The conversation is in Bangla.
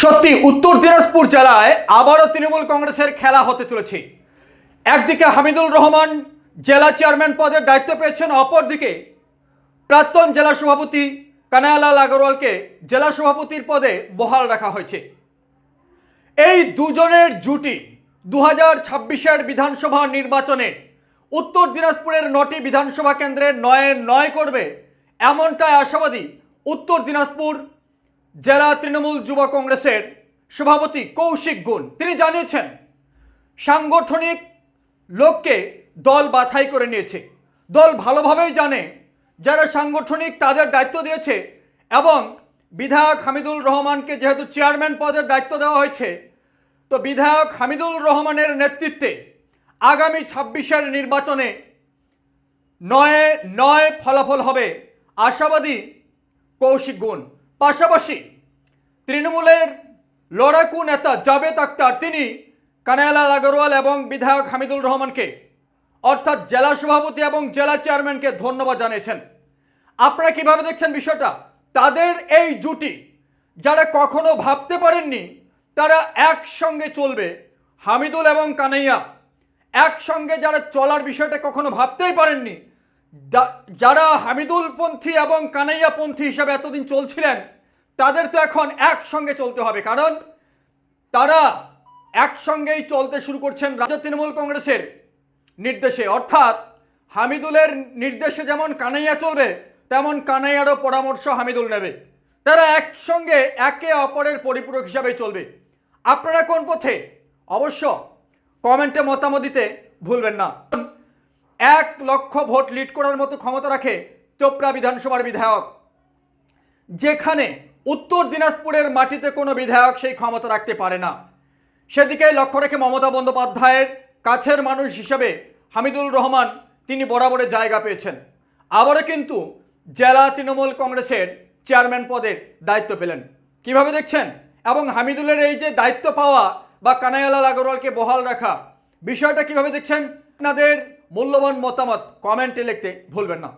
সত্যি উত্তর দিনাজপুর জেলায় আবারও তৃণমূল কংগ্রেসের খেলা হতে চলেছে। একদিকে হামিদুল রহমান জেলা চেয়ারম্যান পদের দায়িত্ব পেয়েছেন, অপরদিকে প্রাক্তন জেলা সভাপতি কানায়ালাল আগরওয়ালকে জেলা সভাপতির পদে বহাল রাখা হয়েছে। এই দুজনের জুটি দু হাজার ছাব্বিশের বিধানসভা নির্বাচনে উত্তর দিনাজপুরের নটি বিধানসভা কেন্দ্রের নয়ে নয় করবে এমনটাই আশাবাদী উত্তর দিনাজপুর জেলা তৃণমূল যুব কংগ্রেসের সভাপতি কৌশিক গুণ। তিনি জানিয়েছেন, সাংগঠনিক লোককে দল বাছাই করে নিয়েছে। দল ভালোভাবেই জানে যারা সাংগঠনিক তাদের দায়িত্ব দিয়েছে এবং বিধায়ক হামিদুল রহমানকে যেহেতু চেয়ারম্যান পদের দায়িত্ব দেওয়া হয়েছে, তো বিধায়ক হামিদুল রহমানের নেতৃত্বে আগামী ছাব্বিশের নির্বাচনে নয়ে নয় ফলাফল হবে। আশাবাদী কৌশিক গুণ। পাশাপাশি তৃণমূলের লড়াকু নেতা জাবেদ আক্তার তিনি কানায়ালাল আগরওয়াল এবং বিধায়ক হামিদুল রহমানকে, অর্থাৎ জেলা সভাপতি এবং জেলা চেয়ারম্যানকে ধন্যবাদ জানিয়েছেন। আপনারা কীভাবে দেখছেন বিষয়টা? তাদের এই জুটি যারা কখনো ভাবতে পারেননি, তারা একসঙ্গে চলবে। হামিদুল এবং কানাইয়া একসঙ্গে যারা চলার বিষয়টা কখনো ভাবতেই পারেননি যারা হামিদুল পন্থী এবং কানাইয়া পন্থী হিসাবে এতদিন চলছিলেন, তাদের তো এখন একসঙ্গে চলতে হবে। কারণ তারা একসঙ্গেই চলতে শুরু করছেন রাজ্য তৃণমূল কংগ্রেসের নির্দেশে। অর্থাৎ হামিদুলের নির্দেশে যেমন কানাইয়া চলবে, তেমন কানাইয়ারও পরামর্শ হামিদুল নেবে। তারা একসঙ্গে একে অপরের পরিপূরক হিসাবে চলবে। আপনারা কোন পথে? অবশ্য কমেন্টে মতামত দিতে ভুলবেন না। এক লক্ষ ভোট লিড করার মতো ক্ষমতা রাখে চোপড়া বিধানসভার বিধায়ক। যেখানে উত্তর দিনাজপুরের মাটিতে কোনো বিধায়ক সেই ক্ষমতা রাখতে পারে না। সেদিকে লক্ষ্য রেখে মমতা বন্দ্যোপাধ্যায়ের কাছের মানুষ হিসেবে হামিদুল রহমান তিনি বরাবরে জায়গা পেয়েছেন। আবারও কিন্তু জেলা তৃণমূল কংগ্রেসের চেয়ারম্যান পদের দায়িত্ব পেলেন। কীভাবে দেখছেন? এবং হামিদুলের এই যে দায়িত্ব পাওয়া বা কানাইয়ালাল আগরওয়ালকে বহাল রাখা, বিষয়টা কীভাবে দেখছেন? আপনাদের মূল্যবান মতামত কমেন্টে লিখতে ভুলবেন না।